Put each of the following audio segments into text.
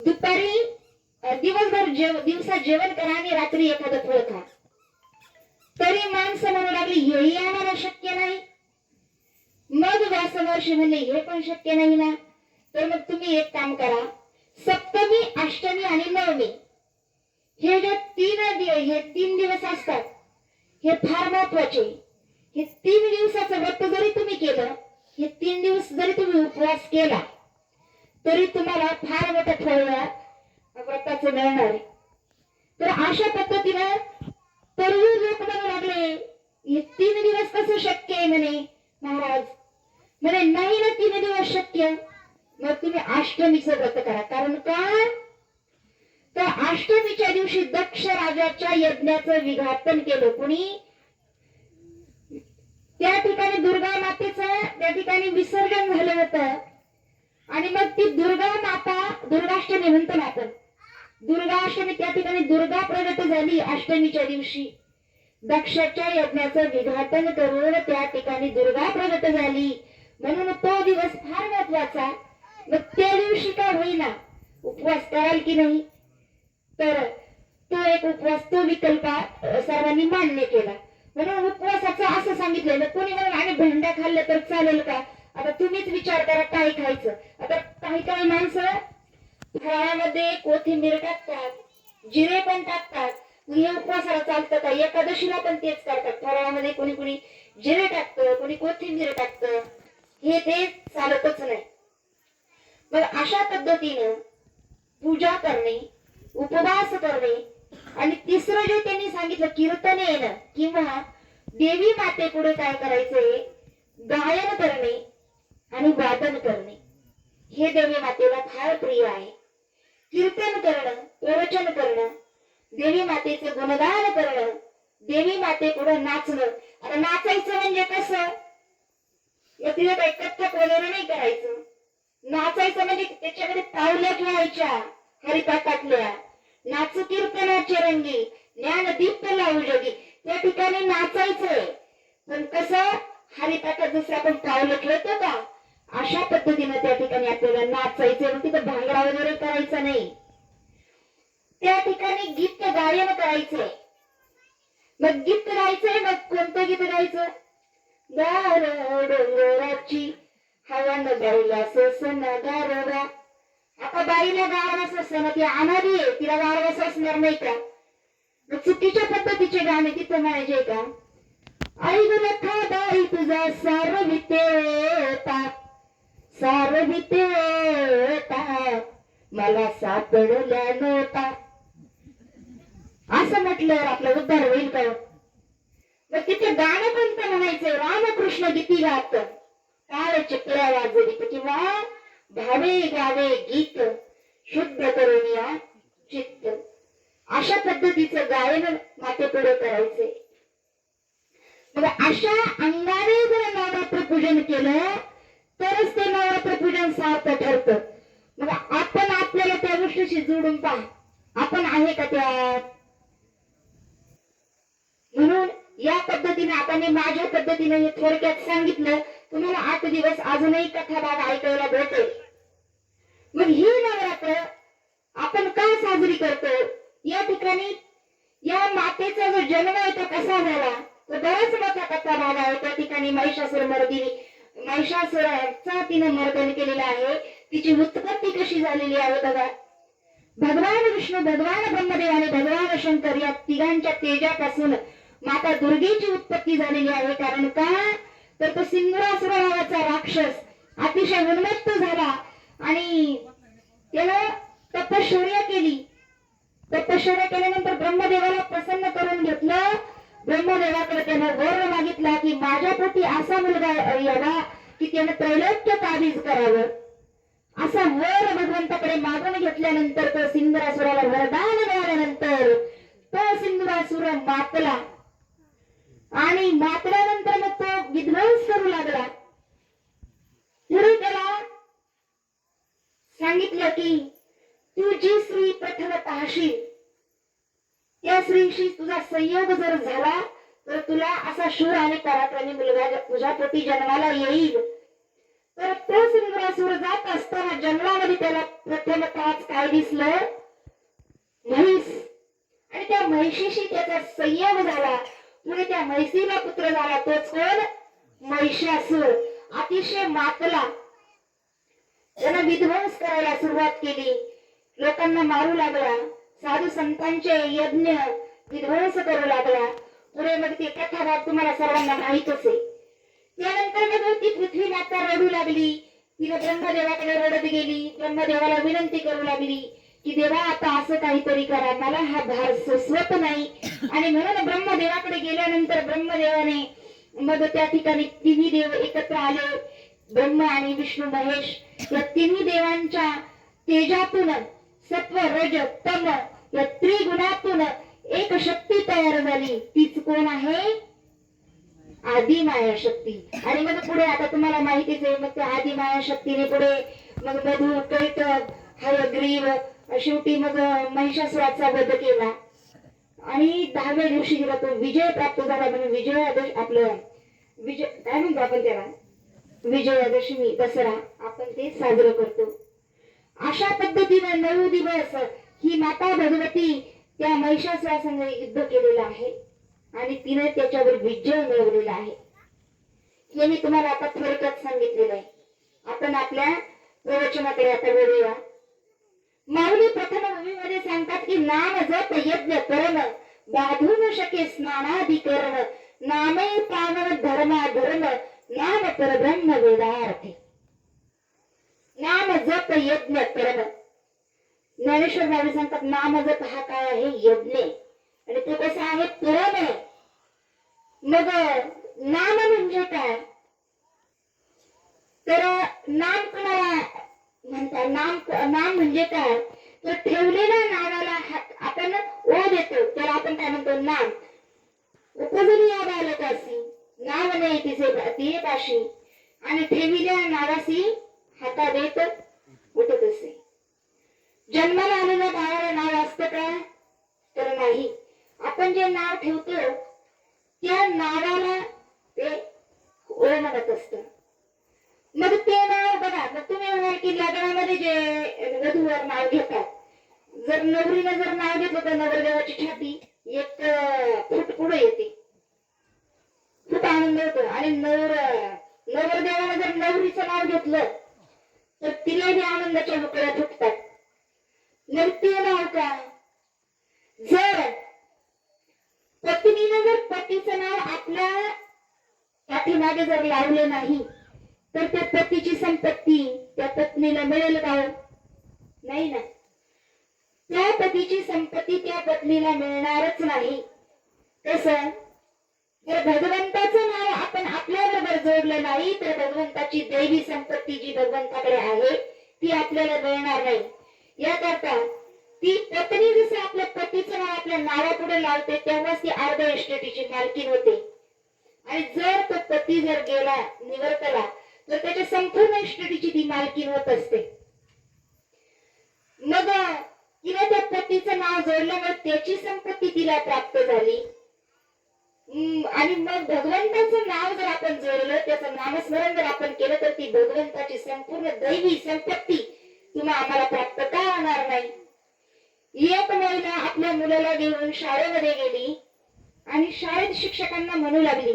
दुपारी दिवसभर जेव दिवसा जेवण करा आणि रात्री एखादं फळ खा. तरी माणसं म्हणू लागली हेही आम्हाला शक्य नाही. मग व्यासमहर्षी म्हणले हे पण शक्य नाही ना. तर मग तुम्ही एक काम करा सप्तमी अष्टमी आणि नवमी हे जे तीन हे तीन दिवस असतात हे फार महत्त्वाचे. हे तीन दिवसाचं व्रत जरी तुम्ही केलं हे तीन दिवस जरी तुम्ही उपवास केला तरी तुम्हाला फार मोठं फळ व्रताचं मिळणार. आहे तर अशा पद्धतीनं तरुण लोक म्हणू लागले हे तीन दिवस कसं शक्य आहे म्हणे महाराज? म्हणे नाही ना तीन दिवस शक्य. मग तुम्ही अष्टमीचं व्रत करा. कारण का? तर अष्टमीच्या दिवशी दक्ष राजाच्या यज्ञाचं विघातन केलं कुणी? त्या ठिकाणी दुर्गा मातेचं त्या ठिकाणी विसर्जन झालं होतं. आणि मग ती दुर्गा माता दुर्गाष्टमी म्हणतो ना आपण. दुर्गाष्टमी त्या ठिकाणी दुर्गा प्रगट झाली अष्टमीच्या दिवशी. दक्षाच्या यज्ञाचं विघाटन करून त्या ठिकाणी दुर्गा प्रगट झाली. म्हणून तो दिवस फार महत्त्वाचा. मग त्या दिवशी काय होईना उपवास कराल की नाही? तर तो एक उपवास तो विकल्प सर्वांनी मान्य केला. म्हणून उपवासाचं असं सांगितलेलं कोणी म्हणून आम्ही भेंड्या खाल्लं तर चालेल का? आता तुम्हीच विचार करा काय खायचं? आता काही काही माणसं फळामध्ये कोथिंबीर टाकतात जिरे पण टाकतात. हे उपवासाला चालतं का? एकादशीला पण तेच करतात. फळामध्ये कोणी कोणी जिरे टाकतं कोणी कोथिंबीर टाकतं. हे ते चालतच नाही. मग अशा पद्धतीनं पूजा करणे उपवास करणे आणि तिसरं जे त्यांनी सांगितलं कीर्तन येणं किंवा देवी माते पुढे काय करायचंय? गायन करणे आणि वादन करणे. हे देवी मातेला फार प्रिय आहे. कीर्तन करणं प्रवचन करणं देवी मातेचे गुणगान करणं देवी माते पुढे नाचणं. आता नाचायचं म्हणजे कसं? या काही कथ्थक वगैरे नाही करायचं. नाचायचं म्हणजे त्याच्यामध्ये पावल्या ठेवायच्या हरिपाठातल्या. नाच कीर्तनाचे रंगी ज्ञान दीप्त लावू जगी. त्या ठिकाणी नाचायचंय. पण कसं? हरिपाठात जसं आपण पावलं खेळतो का? अशा पद्धतीनं त्या ठिकाणी आपल्याला नाचायचंय मग तिथं भांगडा वगैरे करायचा नाही. त्या ठिकाणी गीत गायन करायचंय. मग गीत गायचंय मग कोणतं गीत गायचं? गार डोंगराची हवा न गायला ससन गारवा आता बाईला गारवा ससन ती अनादी आहे तिला गारवा ससणार नाही का? मग चुकीच्या पद्धतीचे गाणे तिथं म्हणायचे का? आई ग बाई तुझा सारवितेता सारवितेता मला सापडला नव्हता. असं म्हटल्यावर आपला उद्धार होईल का हो? मग तिथे गाणं पण तर म्हणायचं रामकृष्ण गीती गात. काळ चिकल्या वाजवित किंवा भावे गावे गीत शुद्ध करून या चित्त. अशा पद्धतीचं गायन मातेपुढे करायचे. मग अशा अंगाने जर नवरात्र पूजन केलं तरच ते नवरात्र पूजन सार्थ ठरतं. मग आपण आपल्याला त्या गोष्टीशी जोडून पहा. आपण आहे का त्यात? म्हणून या पद्धतीने आपण माझ्या पद्धतीने हे थोडक्यात सांगितलं तुम्हाला आठ दिवस अजूनही कथा भाग ऐकायला भेटेल. मग ही नवरात्र आपण का साजरी करतो? या ठिकाणी या मातेचा जो जन्म आहे तो कसा झाला? तो बराच मोठा कथा भाग आहे त्या ठिकाणी महिषासुर मर्दिनी महिषासुराचा तिने मर्दन केलेला आहे. तिची उत्पत्ती कशी झालेली आहे बघा. भगवान विष्णू भगवान ब्रह्मदेव आणि भगवान शंकर या तिघांच्या तेजापासून माता दुर्गेची उत्पत्ती झालेली आहे. कारण का? तर तो सिंधुरासुर नावाचा राक्षस अतिशय उन्मत्त झाला आणि त्याला तपश्चर्या केली. तपश्चर्या केल्यानंतर ब्रह्मदेवाला प्रसन्न करून घेतलं. ब्रह्मदेवाकडे त्यानं वर मागितला की माझ्या पोटी असा मुलगा यावा की त्यानं त्रैलोक्य ताबीज करावं. असा वर भगवंताकडे मागून घेतल्यानंतर तो सिंधुरासुराला वरदान मिळाल्यानंतर तो सिंधुरासुर मातला. आणि मातल्यानंतर मग तो विध्वंस करू लागला. पुढे त्याला सांगितलं की तू जी स्त्री प्रथम पाहशील त्या स्त्रीशी तुझा संयोग जर झाला तर तुला असा शूर आणि पराक्रमी मुलगा तुझ्या पोटी जन्माला येईल. तर तो सिंधुरासूर जात असताना जंगलामध्ये त्याला प्रथमताच काय दिसलं? म्हैस. आणि त्या म्हैशीशी त्याचा संयोग झाला. पुढे त्या म्हैसीला पुत्र झाला. तोच कोण? महिषासूर अतिशय मातला. त्यानं विध्वंस करायला सुरुवात केली. लोकांना मारू लागला. साधू संतांचे यज्ञ विध्वंस करू लागला. पुढे मग ती कथा भाग तुम्हाला सर्वांना माहीतच आहे त्यानंतर मग ती पृथ्वी माता रडू लागली. तिला ब्रह्मदेवाकडे रडत गेली. ब्रह्मदेवाला विनंती करू लागली की देवा आता असं काहीतरी करा. मला हा भार सस्वत नाही. आणि म्हणून ब्रह्मदेवाकडे गेल्यानंतर ब्रह्मदेवाने मग त्या ठिकाणी तिन्ही देव एकत्र आले. ब्रह्म आणि विष्णू महेश या तिन्ही देवांच्या तेजातूनच सत्व रज तम या त्रिगुणातून एक शक्ती तयार झाली. तीच कोण आहे? आदि माया शक्ती आणि मग पुढे आता तुम्हाला माहितीच आहे मग त्या आदि माया शक्तीने पुढे मग मधु कैटभ हयग्रीव शेवटी मग महिषासुराचा वध केला. आणि दहाव्या दिवशी जेव्हा तो विजय प्राप्त झाला म्हणजे विजयादश आपलं विजय काय म्हणतो आपण त्याला? विजयादशमी दसरा. आपण ते साजरं करतो. अशा पद्धतीने नऊ दिवस ही माता भगवती त्या महिषासुरासंग युद्ध केलेलं आहे. आणि तिने त्याच्यावर विजय मिळवलेला आहे. हे मी तुम्हाला आता थोडक्यात सांगितलेलं आहे. आपण आपल्या प्रवचनाकडे आता वळूया. माऊली प्रथम भूमीमध्ये सांगतात की नाम जप यज्ञ करण बाधू न शके स्नानादी करण नामे पावन धर्म धर्म नाम परब्रह्म वेदार्थी. नाम जप यज्ञ करण ज्ञानेश्वर बाबी सांगतात नाम जप हा काय आहे? यज्ञ. आणि ते कसं आहे? परम आहे. मग नाम म्हणजे काय तर नाम कोणाला म्हणतात? नाम नाम म्हणजे काय? तर ठेवलेल्या नावाला आपण ओ देतो तर आपण काय म्हणतो? नाम. उपजनी या बालकासी नाव नाही तिचे ती पाशी. आणि ठेविल्या नावासी हाता देत उठत असे. जन्माला आलेल्या बाळाला नाव असतं का? तर नाही. आपण जे नाव ठेवतो त्या नावाला ते ओळ म्हणत असत. मग ते नाव बघा मग तुम्ही म्हणाल की लग्नामध्ये जे वधूवर नाव घेतात जर नवरीनं जर नाव घेतलं तर नवरदेवाची छाती एक फुट फूट पुढे येते. खूप आनंद होतो. आणि नवर नवरदेवानं जर नवरीचं नाव घेतलं तर तिलाही आनंदाच्या लुकड्या फुटतात नृत्य नाव का जर पत्नीनं जर पतीचं नाव आपल्या पाठीमागे जर लावलं नाही तर त्या पतीची संपत्ती त्या पत्नीला मिळेल का हो? नाही ना. त्या पतीची संपत्ती त्या पत्नीला मिळणारच नाही. तसं जर भगवंताचं नाव आपण आपल्या बरोबर जोडलं नाही तर भगवंताची दैवी संपत्ती जी भगवंताकडे आहे ती आपल्याला मिळणार नाही. याकरता ती पत्नी जसं आपल्या पतीचं नाव आपल्या नावापुढे लावते तेव्हाच ती अर्ध एस्टेटीची मालकीन होते. आणि जर तो पती जर गेला निवर्तला तर त्याच्या संपूर्ण इस्टेटीची ती मालकीन होत असते. मग तिला त्या पतीचं नाव जोडल्यामुळे त्याची संपत्ती तिला प्राप्त झाली. आणि मग भगवंताचं नाव जर आपण जोडलं त्याचं नामस्मरण जर आपण केलं तर ती भगवंताची संपूर्ण दैवी संपत्ती किंवा आम्हाला प्राप्त का होणार नाही? एक महिला आपल्या मुलाला घेऊन शाळेमध्ये गेली आणि शाळेत शिक्षकांना म्हणू लागली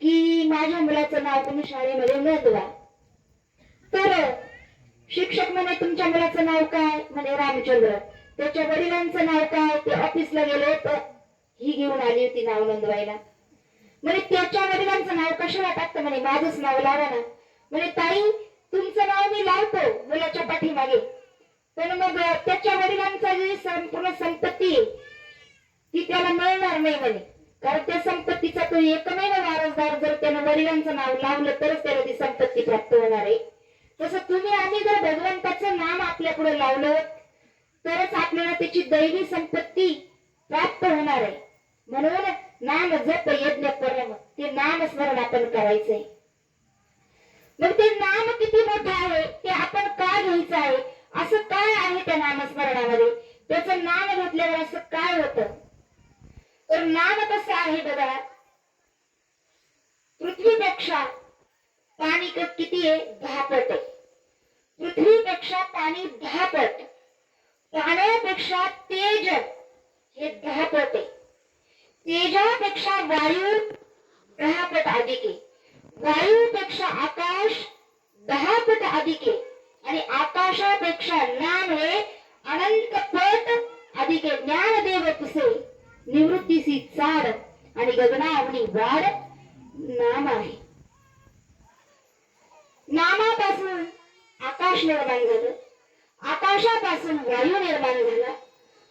की माझ्या मुलाचं नाव तुम्ही शाळेमध्ये नोंदवा तर शिक्षक म्हणे तुमच्या मुलाचं नाव काय? म्हणे रामचंद्र. त्याच्या वडिलांचं नाव काय? ते ऑफिसला गेले तर ही घेऊन आली होती नाव नोंदवायला. म्हणे त्याच्या वडिलांचं नाव कशाला टाकतं? म्हणे माझंच नाव लावा ना. म्हणे ताई तुमचं नाव मी लावतो मुलाच्या पाठीमागे. पण मग त्याच्या वडिलांचा जी संपूर्ण संपत्ती आहे, ती त्याला मिळणार नाही म्हणे. कारण त्या संपत्तीचा तो एकमेव वारसदार जर त्यानं वडिलांचं नाव लावलं तरच त्याला ती संपत्ती प्राप्त होणार आहे. तसं तुम्ही आम्ही जर भगवंताचं नाम आपल्या पुढे लावलं तरच आपल्याला त्याची दैवी संपत्ती प्राप्त होणार आहे. म्हणून नाम जप यज्ञ परम ते नामस्मरण आपण करायचंय. मग ते नाम किती मोठं आहे ते आपण का घ्यायचं आहे? असं काय आहे त्या नामस्मरणामध्ये? त्याचं नाम घेतल्यावर असं काय होतं? तर नाम कसं आहे बघा? पृथ्वीपेक्षा पाणी किती आहे? दहा पट आहे. पृथ्वीपेक्षा पाणी दहा पट. पाण्यापेक्षा तेज हे दहा पट आहे. पेक्षा वायू दहा पट अधिक आहे. वायूपेक्षा आकाश दहा पट अधिक आहे. आणि आकाशापेक्षा ज्ञान हे अनंत पट अधिक आहे. ज्ञानदेव तुसे निवृत्तीसी चाड आणि गगनावनी वाढ नाम आहे. नामापासून आकाश निर्माण झालं. आकाशापासून वायू निर्माण झाला.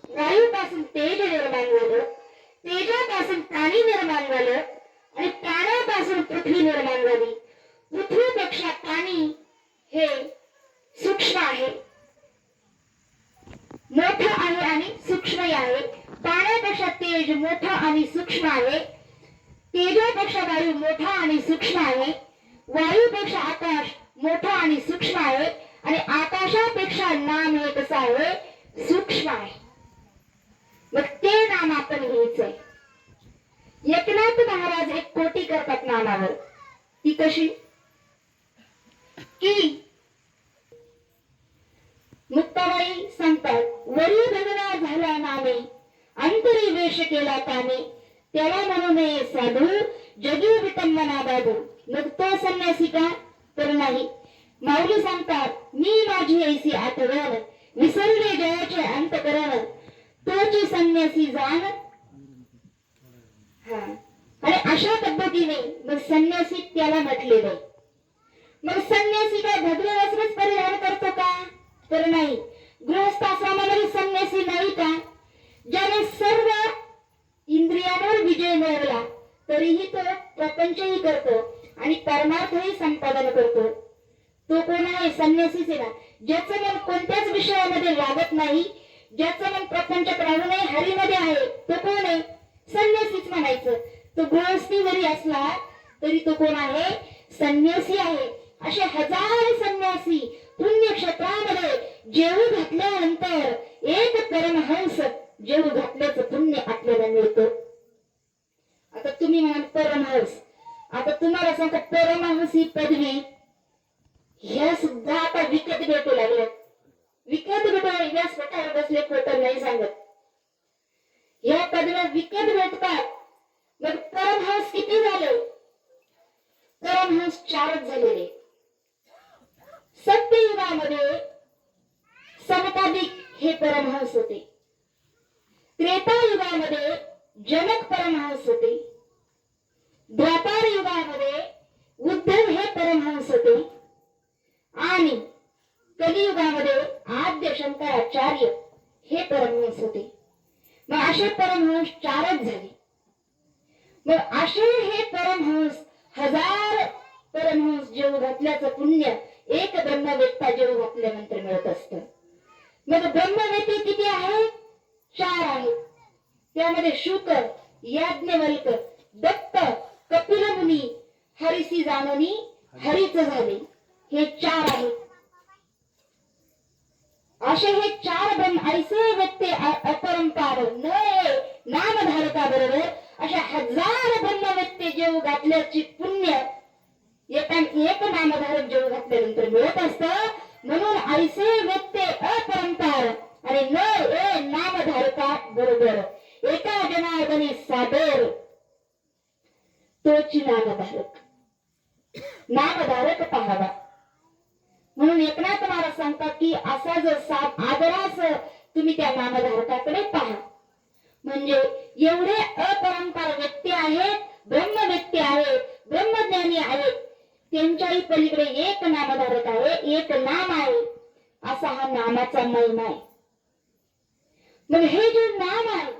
वायूपासून तेज निर्माण झालं. तेजापासून पाणी निर्माण झालं आणि पाण्यापासून पृथ्वी निर्माण झाली पृथ्वीपेक्षा पाणी हे सूक्ष्म आहे मोठ आहे आणि सूक्ष्म आहे पाण्यापेक्षा तेज मोठा आणि सूक्ष्म आहे तेजापेक्षा वायू मोठा आणि सूक्ष्म आहे वायूपेक्षा आकाश मोठा आणि सूक्ष्म आहे आणि आकाशापेक्षा नाम हे कसं आहे सूक्ष्म आहे मग ते नाम आपण घ्यायचंय. एकनाथ महाराज एक कोटी करतात नामावर. ती कशी? की मुक्ताबाई सांगतात वरी भगवा झाला नामे अंतरी वेश केला त्याने. त्याला म्हणू नये साधू जगी विटंबना बाधू. मग तो संन्यासी का? तर नाही. माऊली सांगतात मी माझी ऐसी आठवण विसरले जयाचे अंतकरण तोची संन्यासी जाण. हा. आणि अशा पद्धतीने मग संन्यासी त्याला म्हटले नाही. मग संन्यासी काय भगवे वस्त्रच परिधान करतो का? तर नाही. गृहस्थ आश्रमामध्ये संन्यासी नाही का? ज्याने सर्व इंद्रियांवर विजय मिळवला तरीही तो प्रपंचही करतो आणि परमार्थही संपादन करतो. तो कोण आहे? संन्यासीच आहे ना. ज्याचं मन कोणत्याच विषयामध्ये लागत नाही ज्याचं मन प्रपंच राहू हरीमध्ये आहे तो कोण आहे? संन्यासीच म्हणायचं. तो गृहस्थी जरी असला तरी तो कोण आहे? संन्यासी आहे. असे हजार संन्यासी पुण्यक्षेत्रामध्ये जेवू घातल्यानंतर एक परमहंस जेवू घातल्याचं पुण्य आपल्याला मिळतं. आता तुम्ही म्हणाल परमहंस. आता तुम्हाला सांगता परमहंस ही पदवी. ह्या सुद्धा आता विकत भेटू लागल्या विकत भेटू व्यासपीठावर बसले खोटं नाही सांगत. ह्या पदव्या विकत भेटतात. मग परमहंस किती झाले? परमहंस चारच झालेले. सत्ययुगामध्ये समताधिक हे परमहंस होते. त्रेतायुगामध्ये जनक परमहंस होते. द्वापार युगामध्ये उद्धव हे परमहंस होते. आणि कलियुगामध्ये आद्य शंकराचार्य हे परमहंस होते. मग असे परमहंस चारच झाले. मग असे हे परमहंस हजार परमहंस जेव घातल्याचं पुण्य एक ब्रह्मवेत्ता जेव घातल्यानंतर मिळत असत. मग ब्रह्मवेते किती आहेत चार आहेत. त्यामध्ये शुक याज्ञवल्क दत्त कपिलमुनी हरिसी जाननी हरिच झाले हे चार आहेत. असे हे चार ब्रह्म ऐसे व्यक्ती अपरंपार न नामधारका बरोबर अशा हजार ब्रह्म व्यक्ती जेव घातल्याची पुण्य एक नामधारक जेव घातल्यानंतर मिळत असत. म्हणून ऐसे व्यक्ते अपरंपार आणि न ए नामधारका बरोबर एका जनार्दने सादर तोची नामधारक. नामधारक पाहावा. म्हणून एकनाथ महाराज सांगतात की असा जर साप आदरास तुम्ही त्या नामधारकाकडे पहा. म्हणजे एवढे अपरंपार व्यक्ती आहेत ब्रह्म व्यक्ती आहेत ब्रह्मज्ञानी आहेत त्यांच्याही पलीकडे एक नामधारक आहे एक नाम आहे. असा हा नामाचा महिमा आहे. मग हे जे नाम आहे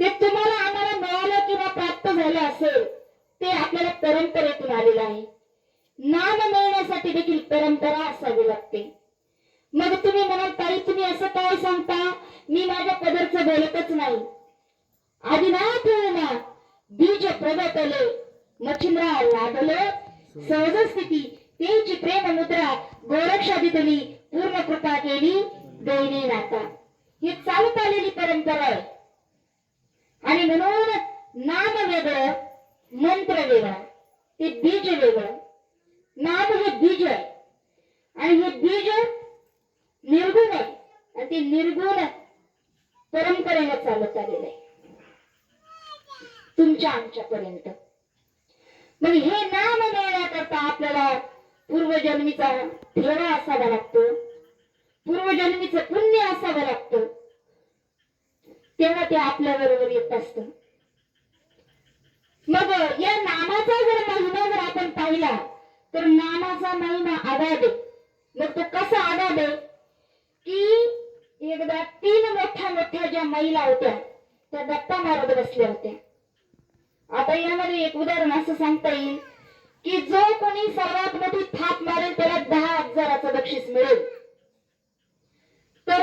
ते तुम्हाला आम्हाला मिळालं किंवा प्राप्त झालं असेल ते आपल्याला परंपरेतून आलेलं आहे. नाम मिळण्यासाठी देखील परंपरा असावी लागते. मग तुम्ही म्हणाल ताई तुम्ही असं काय सांगता? मी माझ्या पदरच बोलतच नाही. आधी ना बीज प्रगटले मच्छिंद्रा लागल. सहज स्थिती तेची प्रेम मुद्रा गोरक्षा दिली पूर्ण कृपा केली दैनी नाता ही चालत आलेली परंपरा आहे. आणि म्हणून नाम वेगळं मंत्र वेगळा ते बीज वेगळं. नाम हे बीज आहे. आणि हे बीज निर्गुण आहे. आणि ते निर्गुण परंपरेने चालत आलेलं आहे. तुमच्या आमच्यापर्यंत. मग हे नाम मिळण्याकरता आपल्याला पूर्वजन्मीचा ठेवा असावा लागतो. पूर्वजन्मीचं पुण्य असावं लागतं. तेव्हा ते आपल्या बरोबर येत असत. मग या नामाचा जर महिमा जर आपण पाहिला तर नामाचा महिमा आदाबे मग तो कसा आदाबे की एकदा तीन मोठ्या मोठ्या ज्या महिला होत्या त्या गप्पा मारत बसल्या होत्या. आता यामध्ये एक उदाहरण असं सांगता येईल की जो कोणी सर्वात मोठी थाप मारेल त्याला दहा हजाराचं बक्षीस मिळेल. तर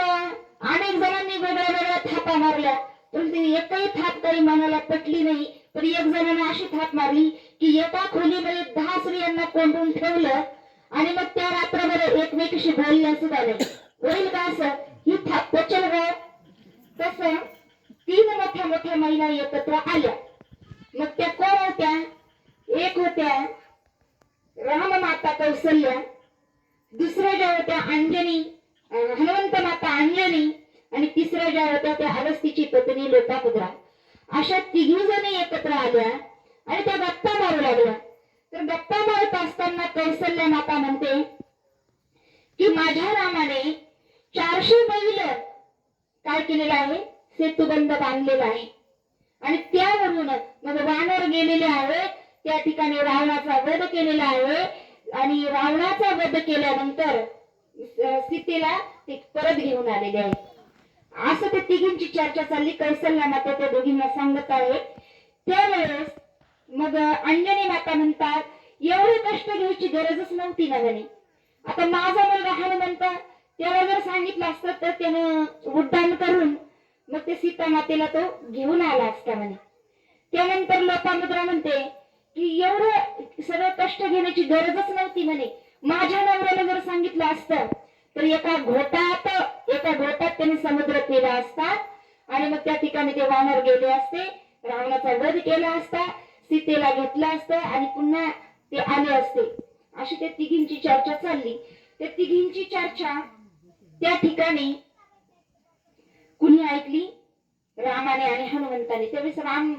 अनेक जणांनी वेगळ्या वेगळ्या थापा मारल्या. परंतु एकही थाप काही मनाला पटली नाही. पण एक जणांना अशी थाप मारली की एका खोलीमध्ये दहा स्त्रियांना कोंडून ठेवलं आणि मग त्या रात्रभर एकमेकीशी बोलल्या सुद्धा नाही होईल का असं ही थाप चल का तस तीन मोठ्या मोठ्या महिला एकत्र आल्या. मग त्या कोण होत्या? एक होत्या राममाता कौसल्या दुसऱ्या ज्या होत्या अंजनी हनुमंत माता अंजनी आणि तिसऱ्या ज्या होत्या त्या अवस्थीची पत्नी लोकापुद्रा अशा तिघी जणी एकत्र आल्या आणि त्या गप्पा मारू लागल्या. तर दत्ता बोलत असताना कौसल्य माता म्हणते की माझ्या रामाने चारशे बैल काय केलेलं आहे? सेतुबंद बांधलेला आहे. आणि त्यावरून मग वानर गेलेले आहे. त्या ठिकाणी रावणाचा वध केलेला आहे. आणि रावणाचा वध केल्यानंतर सीतेला ते परत घेऊन आलेले आहे. असं त्या तिघींची चर्चा चालली. कौशल्य माता त्या दोघींना सांगत आहे. त्यावेळेस मग अंजनी माता म्हणतात एवढे कष्ट घ्यायची गरजच नव्हती ना म्हणे आता माझा मुलगा हनुमंत त्याला जर सांगितलं असतं तर त्यानं उड्डाण करून मग ते सीता मातेला तो घेऊन आला असता म्हणे. त्यानंतर लोपामुद्रा म्हणते की एवढं सगळं कष्ट घेण्याची गरजच नव्हती म्हणे. माझ्या नवऱ्याला जर सांगितलं असतं तर एका घोटात एका घोटात त्याने समुद्र केला असता आणि मग त्या ठिकाणी ते वानर गेले असते रावणाचा वध केला असता सीतेला घेतलं असतं आणि पुन्हा ते आले असते. अशी त्या तिघींची चर्चा चालली. त्या तिघींची चर्चा त्या ठिकाणी कुणी ऐकली? रामाने आणि हनुमंताने. त्यावेळेस राम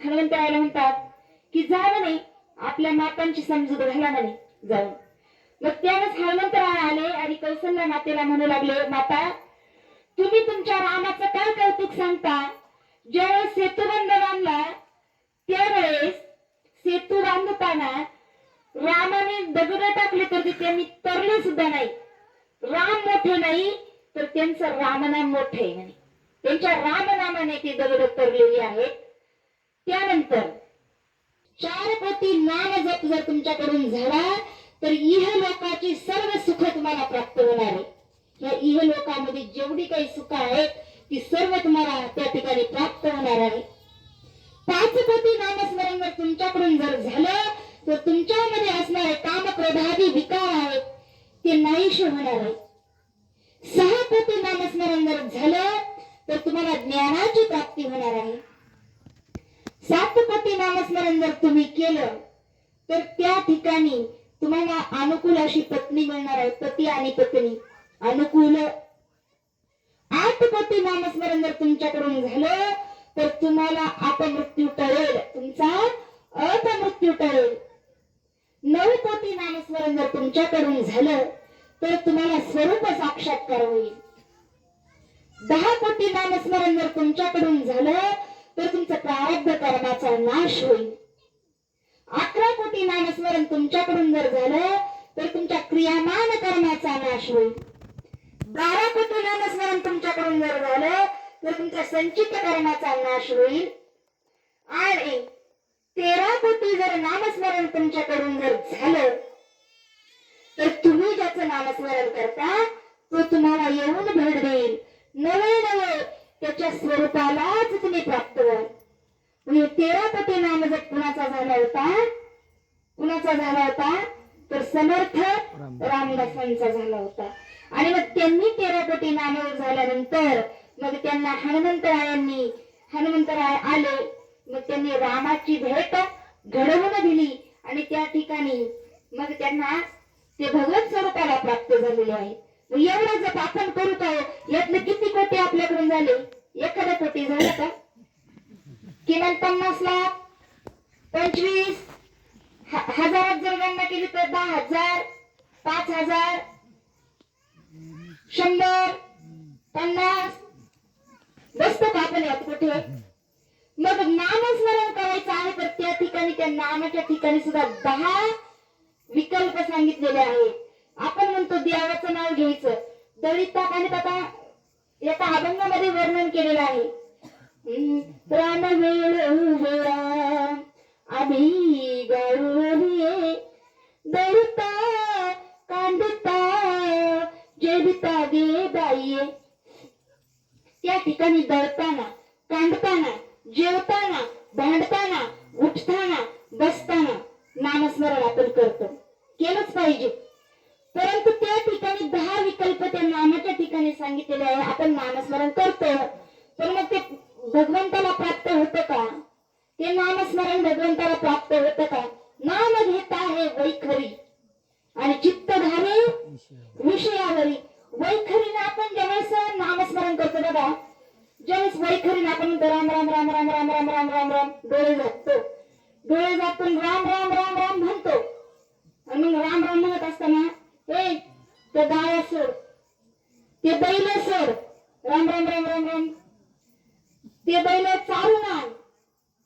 हनुमंत यायला म्हणतात की जा म्हणे आपल्या मातांची समजूत घाला म्हणे जाऊन. मग त्यावेळेस हनुमंतराय आले आणि कौशल्य मातेला म्हणू लागले माता तुम्ही तुमच्या रामाचं काय कौतुक सांगता? ज्यावेळेस सेतुबंध बांधला त्यावेळेस सेतू बांधताना रामाने दगड टाकले तर ते त्यांनी तरले सुद्धा नाही. राम मोठे नाही तर त्यांचं रामनाम मोठे आहे म्हणे. त्यांच्या रामनामाने ते दगड तरलेली आहेत. त्यानंतर चार कोटी नाम जप जर तुमच्याकडून झाला तर इह लोकाची सर्व सुख तुम्हाला प्राप्त होणार आहे. या इह लोकामध्ये जेवढी काही सुख आहेत ती सर्व तुम्हाला त्या ठिकाणी प्राप्त होणार आहे. पाच कोटी नामस्मरण जर तुमच्याकडून जर झालं तर तुमच्यामध्ये असणारे काम प्रभावी विकार आहेत ते नाहीशे होणार आहे सहा कोटी नामस्मरण जर झालं तर तुम्हाला ज्ञानाची प्राप्ती होणार आहे. सात कोटी नामस्मरण जर तुम्ही केलं तर त्या ठिकाणी तुम्हाला अनुकूल अशी पत्नी मिळणार आहे पती आणि पत्नी. अनुकूल. आठ कोटी नामस्मरण जर तुमच्याकडून झालं तर तुम्हाला अपमृत्यू टळेल. तुमचा अपमृत्यू टळेल. नऊ कोटी नामस्मरण जर तुमच्याकडून झालं तर तुम्हाला स्वरूप साक्षात्कार होईल दहा कोटी नामस्मरण जर तुमच्याकडून झालं तर तुमचं प्रारब्ध कर्माचा नाश होईल. अकरा कोटी नामस्मरण तुमच्याकडून जर झालं तर तुमच्या क्रियामान कर्माचा नाश होईल. बारा कोटी नामस्मरण तुमच्याकडून जर झालं तर संचित कर्माचा नाश होईल. आणि तेरा कोटी जर नामस्मरण तुमच्याकडून जर झालं तर तुम्ही ज्याचं नामस्मरण करता तो तुम्हाला येऊन भेट देईल. नवे नवे त्याच्या स्वरूपालाच तुम्ही प्राप्त व्हाल. म्हणजे तेरा कोटी नाम जर कुणाचा झाला होता कुणाचा झाला होता तर समर्थ रामदासांचा झाला होता. आणि मग त्यांनी तेरा कोटी नाम झाल्यानंतर मग त्यांना हनुमंतरायांनी हनुमंतराय आले. मग त्यांनी रामाची भेट घडवून दिली. आणि त्या ठिकाणी मग त्यांना ते भगवत स्वरूपाला प्राप्त झालेले आहे. मग एवढा जप आपण करू का यातले किती कोटी आपल्याकडून झाले? एखादा कोटी झाला का? किमान पन्नास लाख पंचवीस हजारात जर गणना केली तर दहा हजार पाच हजार शंभर पन्नास बसतो का आपण यात कुठे मग नामस्मरण करायचं आहे तर त्या ठिकाणी त्या नामाच्या ठिकाणी सुद्धा दहा विकल्प सांगितलेले आहेत. आपण म्हणतो देवाचं नाव घ्यायचं. दलिता आणि आता एका अभंगामध्ये वर्णन केलेलं आहे. हम्म, वेळ वेळा आम्ही गाळून दलिता कांडता जेविता गे बाई त्या ठिकाणी दळताना कांडताना जेवताना भांडताना उठताना बसताना नामस्मरण आपण करतो. केलंच पाहिजे. परंतु त्या ठिकाणी दहा विकल्प त्या नामाच्या ठिकाणी सांगितलेले आहे. आपण नामस्मरण करतो. तर मग ते भगवंताला प्राप्त होतं का? ते नामस्मरण भगवंताला प्राप्त होतं का? नाम घेता आहे वैखरी. आणि चित्त धारे विषयावरी वैखरीने आपण ज्यावेळेस नामस्मरण करतो बघा ज्यावेळेस वैखरीने आपण राम राम राम राम राम राम राम राम राम डोळे झाकतो डोळे झाकून राम राम राम राम म्हणतो आणि मग राम राम म्हणत असताना ए ते गाय सोड ते बैल सोड राम राम राम राम राम ते बैल चालून आण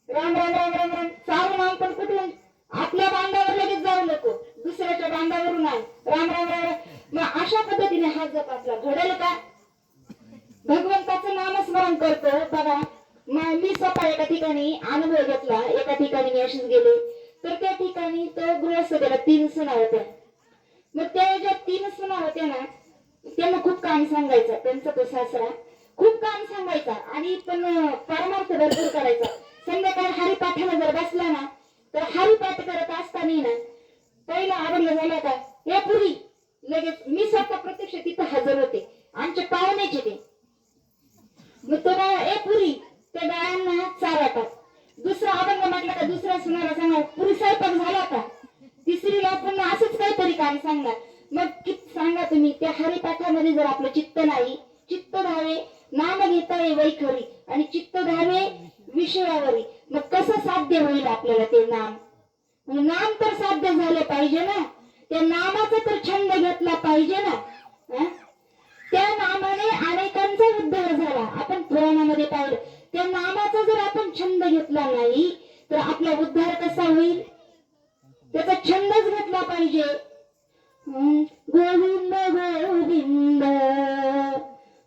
राम राम राम राम राम चालून आण पण कुठून आपल्या बांधावर लगेच जाऊ नको दुसऱ्याच्या बांधावरून आण राम राम राम राम. मग अशा पद्धतीने हा जप आपला घडेल का भगवंताचा काम करतो बघा. मी स्वतः एका ठिकाणी अनुभव घेतला. एका ठिकाणी मी अशीच गेले. तर त्या ठिकाणी तो गृहस्थ त्याला तीन सुना होत्या. मग त्या ज्या तीन सुना होत्या ना त्यांना खूप काम सांगायचं. त्यांचा तो सासरा खूप काम सांगायचा. आणि पण परमार्थ भरपूर करायचा. संध्याकाळी हरिपाठाला जर बसला ना तर हरिपाठ करत असताना ना पहिला आवडलं झालं का या पुरी. लगेच मी स्वतः प्रत्यक्ष तिथं हजर होते. आमच्या पाहुण्याचे ते. मग तो काय ए पुरी त्या गायांना चारा टाक दुसरा अभंग म्हटला का दुसरा सुनाला सांगा पुरी स्वयंपाक झाला का तिसरीला पुन्हा असंच काहीतरी काम सांगणार मग कित सांगा तुम्ही त्या हरिपाठामध्ये जर आपलं चित्त नाही चित्त धावे नाम घेता ये वैखरी आणि चित्त धावे विषयावरी मग कसं साध्य होईल आपल्याला ते नाम? म्हणजे नाम तर साध्य झाले पाहिजे ना. त्या नामाचा तर छंद घेतला पाहिजे ना. त्या नामाने अनेकांचा उद्धार झाला. आपण पुराणामध्ये पाहिलं. त्या नामाचा जर आपण छंद घेतला नाही तर आपला उद्धार कसा होईल? त्याचा छंदच घेतला पाहिजे. गोविंद गोविंद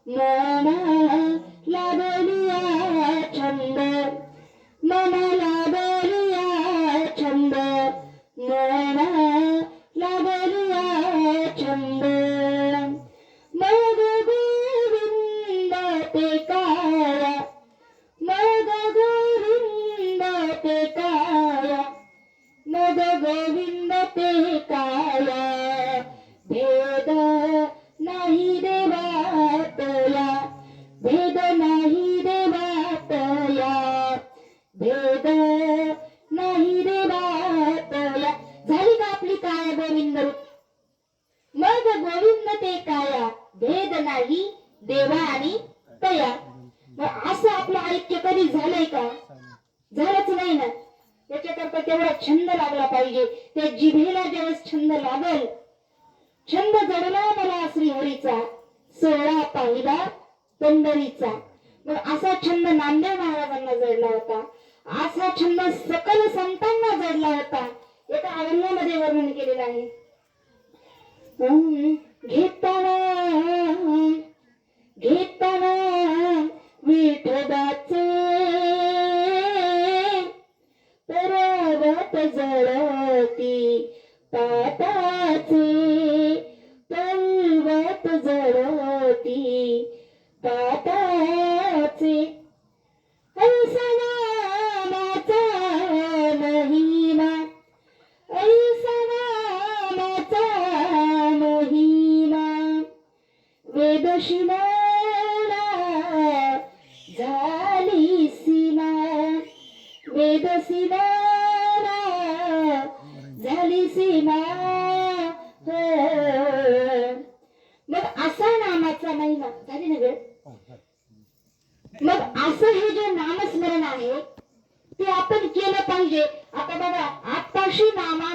मना लागलिया छंद. मनाला Go back to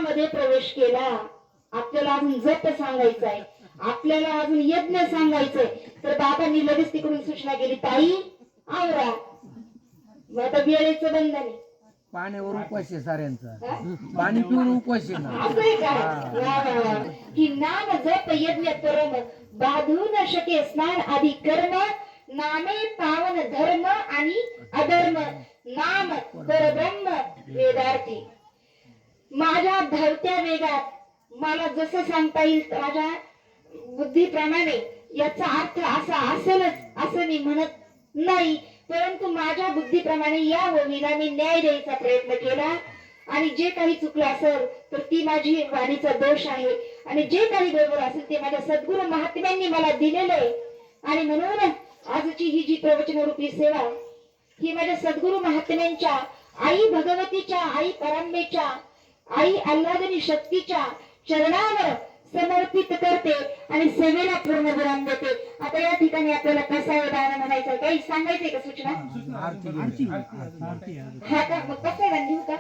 नामामध्ये प्रवेश केला आपल्याला अजून जप सांगायचं आहे. आपल्याला अजून यज्ञ सांगायचंय तर बाबांनी लगेच तिकडून सूचना केली ताई आवरा. आता वेळेचं बंधन आहे. पाण्यावर आहे साऱ्यांचा? पाणी पिऊन आहे का? नाम जप यज्ञ परम. बाधू न शके स्नान आदी कर्म नामे पावन धर्म आणि अधर्म. नाम परब्रह्म वेदार्थी. माझ्या धावत्या वेगात मला जसं सांगता येईल माझ्या बुद्धीप्रमाणे याचा अर्थ असा असेलच असं मी म्हणत नाही. परंतु माझ्या बुद्धीप्रमाणे या ओवीला मी न्याय द्यायचा प्रयत्न केला. आणि जे काही चुकलं असेल तर ती माझी वाणीचा दोष आहे. आणि जे काही बरोबर असेल ते माझ्या सद्गुरु महात्म्यांनी मला दिलेलं आहे. आणि म्हणून आजची ही जी प्रवचन रूपी सेवा ही माझ्या सद्गुरु महात्म्यांच्या आई भगवतीच्या आई परांबेच्या आई आल्हादनी शक्तीच्या चरणावर समर्पित करते आणि सेवेला पूर्ण विराम देते. आता या ठिकाणी आपल्याला कसा उदाहरण म्हणायचं काही सांगायचंय का सूचना. हा का? मग कसं आहे घेऊ का?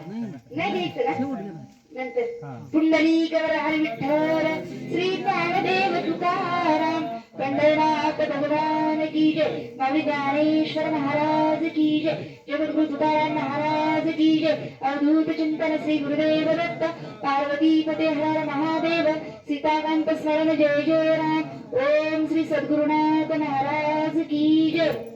नाही घ्यायचं ना. नंतर पुंडली गौर हरी विठ्ठल श्री ज्ञानदेव तुकाराम पंढरनाथ भगवान की जय स्वामी ज्ञानेश्वर महाराज की जय जगद्गुरु तुकाराम महाराज की जय अवधूत चिंतन श्री गुरुदेव दत्त पार्वती पते हर महादेव सीताकांत स्मरण जय जय राम ओम श्री सद्गुरुनाथ महाराज की जय